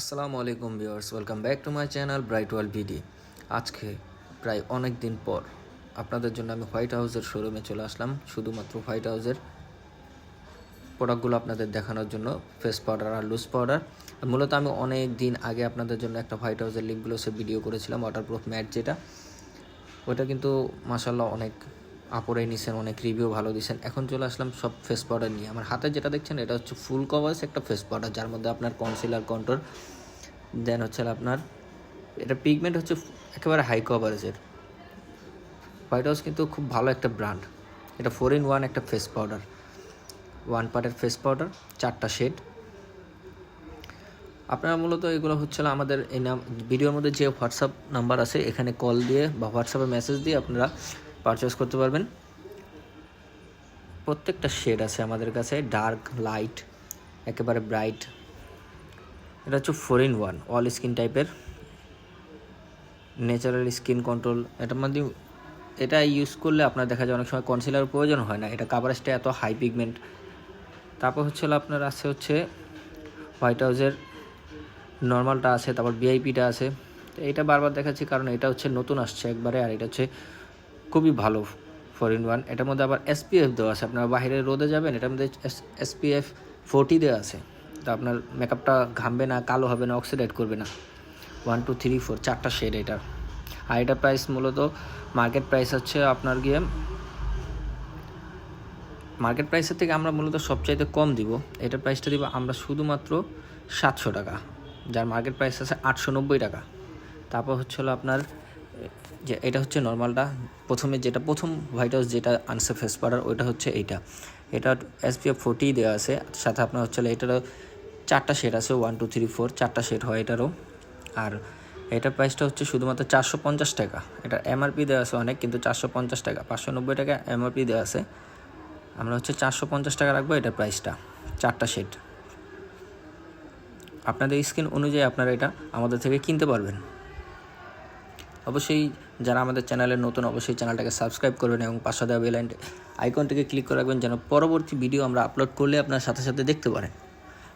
আসসালামু আলাইকুম viewers, welcome back to my channel bright world BD আজকে প্রায় অনেক দিন পর আপনাদের জন্য আমি হোয়াইট হাউসের শোরুমে চলে আসলাম। শুধুমাত্র হোয়াইট হাউসের প্রোডাক্টগুলো আপনাদের দেখানোর জন্য, ফেস পাউডার আর লুজ পাউডার। মূলত আমি অনেক দিন আগে আপনাদের জন্য একটা হোয়াইট হাউসের লিঙ্কগুলো সে ভিডিও করেছিলাম ওয়াটারপ্রুফ ম্যাট যেটা। ওটা কিন্তু মাসাল্লাহ অনেক আপরে নিছেন, অনেক রিভিউ ভালো দিয়েছেন এখন চলে আসলাম সব ফেস পাউডার নিয়ে। আমার হাতে যেটা দেখছেন, এটা হচ্ছে ফুল কভার্স একটা ফেস পাউডার যার মধ্যে আপনার কনসিলার কন্ট্রোল দেন হচ্ছে আপনার, এটা পিগমেন্ট হচ্ছে একেবারে হাই কভারেজের হোয়াইট হাউস কিন্তু খুব ভালো একটা ব্র্যান্ড এটা ফোর ইন ওয়ান একটা ফেস পাউডার ওয়ান পার্টের ফেস পাউডার চারটা শেড আপনারা মূলত এগুলো হচ্ছিল আমাদের এই নাম ভিডিওর মধ্যে যে হোয়াটসঅ্যাপ নাম্বার আছে, এখানে কল দিয়ে বা হোয়াটসঅ্যাপে মেসেজ দিয়ে আপনারা পারচেস করতে পারবেন। প্রত্যেকটা শেড আছে আমাদের কাছে ডার্ক লাইট একেবারে ব্রাইট এটা হচ্ছে four in one all skin টাইপের ন্যাচারাল স্কিন কন্ট্রোল এটার মধ্যে এটা ইউজ করলে আপনার দেখা যায় অনেক সময় কনসিলার প্রয়োজন হয় না, এটা কাভারেজটা এত হাই পিগমেন্ট তারপর হচ্ছে আপনার আছে হচ্ছে হোয়াইট হাউসের নর্মালটা আছে, তারপর ভিআইপিটা আছে। তো এটা বারবার দেখাচ্ছি কারণ এটা হচ্ছে নতুন আসছে একবারে, আর এটা হচ্ছে খুবই ভালো ফোর ইন ওয়ান এটার মধ্যে আবার এসপিএফ দেওয়া আছে। আপনারা বাইরে রোদে যাবেন, এটার মধ্যে এসপিএফ ফোরটি দেওয়া আছে। তো আপনার মেকআপটা ঘামবে না, কালো হবে না অক্সিডাইট করবে না। ওয়ান টু থ্রি ফোর চারটা শেড এটার আর এটার প্রাইস মূলত মার্কেট প্রাইস হচ্ছে আপনার গিয়ে মার্কেট প্রাইসের থেকে আমরা মূলত সবচাইতে কম দিব। এটার প্রাইসটা দিব আমরা শুধুমাত্র সাতশো টাকা। যার মার্কেট প্রাইস আছে আটশো নব্বই টাকা। তারপর হচ্ছে হলো আপনার যে এটা হচ্ছে নর্মালটা প্রথমে যেটা, প্রথম হোয়াইট হাউস যেটা আনসার ফেস পাউডার ওইটা হচ্ছে এইটা। এটা এসপিএফ ফোর্টি দেওয়া আছে। সাথে আপনার হচ্ছে এটারও চারটা শেড আছে ওয়ান টু থ্রি ফোর চারটা শেড হয় এটারও। আর এটার প্রাইসটা হচ্ছে শুধুমাত্র চারশো পঞ্চাশ টাকা। এটা এমআরপি দেওয়া আছে অনেক, কিন্তু চারশো পঞ্চাশ টাকা। পাঁচশো নব্বই টাকা এমআরপি দেওয়া আছে। আমরা হচ্ছে চারশো পঞ্চাশ টাকা রাখব এটার প্রাইসটা চারটা শেড আপনাদের স্কিন অনুযায়ী আপনারা এটা আমাদের থেকে কিনতে পারবেন। অবশ্যই যারা আমাদের চ্যানেলে নতুন, অবশ্যই চ্যানেলটাকে সাবস্ক্রাইব করবেন এবং পাশে দেওয়া বেল আইকনটিকে ক্লিক করে রাখবেন যেন পরবর্তী ভিডিও আমরা আপলোড করলে আপনার সাথে সাথে দেখতে পারেন।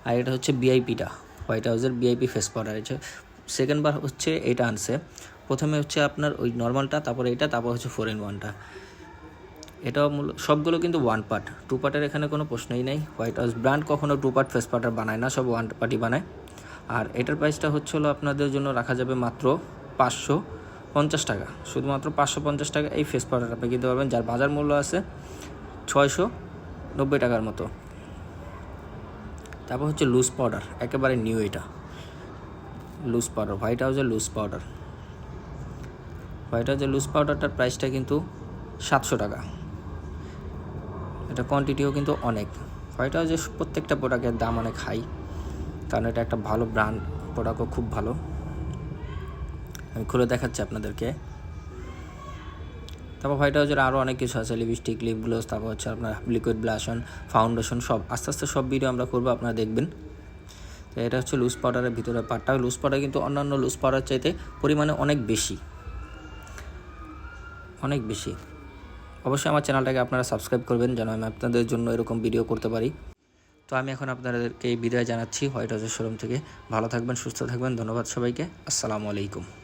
আর এটা হচ্ছে বিআইপিটা হোয়াইট হাউসের বিআইপি ফেস পাউডার আছে সেকেন্ড বার হচ্ছে এটা আনছে। প্রথমে হচ্ছে আপনার ওই নর্মালটা, তারপরে এটা, তারপর হচ্ছে ফোর ইন ওয়ানটা এটাও মূল, সবগুলো কিন্তু ওয়ান পার্ট টু পার্টের এখানে কোনো প্রশ্নই নেই। হোয়াইট হাউস ব্র্যান্ড কখনো টু পার্ট ফেস পাউডার বানায় না, সব ওয়ান পার্টই বানায়। আর এটার প্রাইসটা হচ্ছে হলো আপনাদের জন্য রাখা যাবে মাত্র পাঁচশো। পঞ্চাশ টাকা। শুধুমাত্র পাঁচশো পঞ্চাশ টাকা এই ফেস পাউডার আপনি কিনতে পারবেন, যার বাজার মূল্য আছে ছয়শো নব্বই টাকার মতো। তারপর হচ্ছে লুজ পাউডার একেবারে নিউ এটা। লুজ পাউডার হোয়াইট হাউসের লুজ পাউডার হোয়াইট হাউসের লুজ পাউডারটার প্রাইসটা কিন্তু সাতশো টাকা। এটা কোয়ান্টিটিও কিন্তু অনেক। হোয়াইট হাউসের প্রত্যেকটা প্রোডাক্টের দাম অনেক হাই কারণ এটা একটা ভালো ব্র্যান্ড প্রোডাক্টও খুব ভালো। খুলে দেখাচ্ছি আপনাদেরকে। তারপর হোয়াইট হাউসের আরও অনেক কিছু আছে লিপস্টিক লিপ গ্লোস তারপর হচ্ছে আপনার লিকুইড ব্লাশন ফাউন্ডেশন সব, আস্তে আস্তে সব ভিডিও আমরা করব, আপনারা দেখবেন। তো এটা হচ্ছে লুজ পাউডারের ভিতরে পার্টটা লুজ পাউডার কিন্তু অন্যান্য লুজ পাউডার চাইতে পরিমাণে অনেক বেশি। অনেক বেশি। অবশ্যই আমার চ্যানেলটাকে আপনারা সাবস্ক্রাইব করবেন যেন আমি আপনাদের জন্য এরকম ভিডিও করতে পারি। তো আমি এখন আপনাদেরকে বিদায় জানাচ্ছি। হোয়াইট হাউসের শোরুম থেকে। ভালো থাকবেন, সুস্থ থাকবেন। ধন্যবাদ সবাইকে। আসসালামু আলাইকুম।